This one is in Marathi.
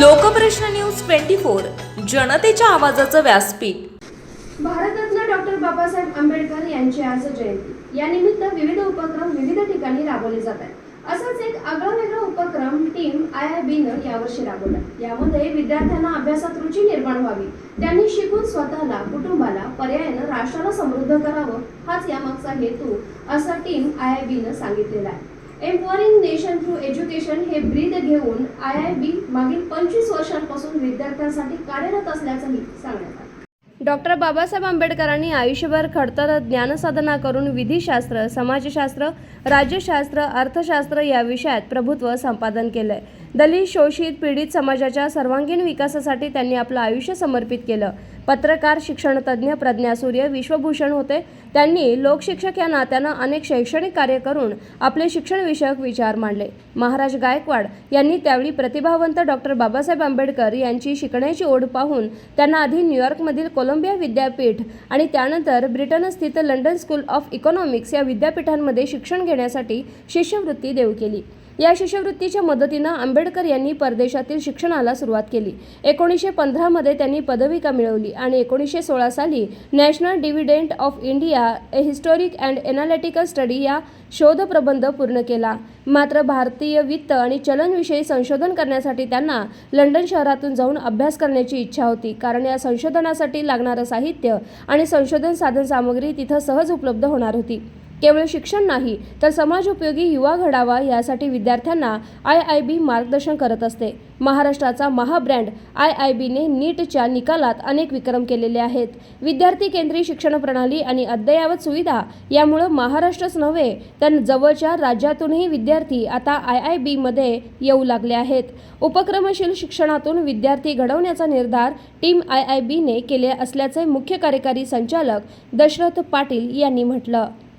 लोकप्रश्न न्यूज ट्वेंटी फोर जनतेच्या आवाजाचं व्यासपीठ. भारतरत्न डॉक्टर बाबासाहेब आंबेडकर यांची आज जयंती. यानिमित्त विविध उपक्रम विविध ठिकाणी राबवले जात आहेत. असाच एक आगळा वेगळा उपक्रम टीम आय आय बी न यावर्षी राबवला. यामध्ये विद्यार्थ्यांना अभ्यासात रुची निर्माण व्हावी. त्यांनी शिकून स्वतःला कुटुंबाला पर्यायानं राष्ट्राला समृद्ध करावं हाच यामागचा हेतू असं टीम आय आय बी नं सांगितलेला आहे. एम्पॉरिंग नेशन थ्रू एज्युकेशन हे ब्रीद घेऊन आय आय बी मागील पंचवीस वर्षांपासून विद्यार्थ्यांसाठी कार्यरत असल्याचंही सांगण्यात आलं. डॉक्टर बाबासाहेब आंबेडकरांनी आयुष्यभर खडतर ज्ञानसाधना करून विधीशास्त्र समाजशास्त्र राज्यशास्त्र अर्थशास्त्र या विषयात प्रभुत्व संपादन केलंय. दलित शोषित पीडित समाजाच्या सर्वांगीण विकासासाठी त्यांनी आपलं आयुष्य समर्पित केलं. पत्रकार शिक्षणतज्ज्ञ प्रज्ञासूर्य विश्वभूषण होते. त्यांनी लोकशिक्षक या नात्यानं अनेक शैक्षणिक कार्य करून आपले शिक्षणविषयक विचार मांडले. महाराज गायकवाड यांनी त्यावेळी प्रतिभावंत डॉक्टर बाबासाहेब आंबेडकर यांची शिकण्याची ओढ पाहून त्यांना आधी न्यूयॉर्कमधील कोलंबिया विद्यापीठ आणि त्यानंतर ब्रिटनस्थित लंडन स्कूल ऑफ इकॉनॉमिक्स या विद्यापीठांमध्ये शिक्षण घेण्यासाठी शिष्यवृत्ती देऊ केली. या शिष्यवृत्तीच्या मदतीनं आंबेडकर यांनी परदेशातील शिक्षणाला सुरुवात केली. एकोणीसशे पंधरामध्ये त्यांनी पदविका मिळवली आणि एकोणीसशे सोळा साली national dividend of India a historic and analytical study या शोधप्रबंध पूर्ण केला. मात्र भारतीय वित्त आणि चलनविषयी संशोधन करण्यासाठी त्यांना लंडन शहरातून जाऊन अभ्यास करण्याची इच्छा होती. कारण या संशोधनासाठी लागणारं साहित्य आणि संशोधन साधन सामग्री तिथं सहज उपलब्ध होणार होती. केवळ शिक्षण नाही तर समाज उपयोगी युवा घडावा यासाठी विद्यार्थ्यांना आय आय बी मार्गदर्शन करत असते. महाराष्ट्राचा महाब्रँड आय आय बीने नीटच्या निकालात अनेक विक्रम केलेले आहेत. विद्यार्थी केंद्रीय शिक्षण प्रणाली आणि अद्ययावत सुविधा यामुळं महाराष्ट्रच नव्हे तर जवळच्या राज्यातूनही विद्यार्थी आता आय आय बीमध्ये येऊ लागले आहेत. उपक्रमशील शिक्षणातून विद्यार्थी घडवण्याचा निर्धार टीम आय आय बीने केले असल्याचे मुख्य कार्यकारी संचालक दशरथ पाटील यांनी म्हटलं.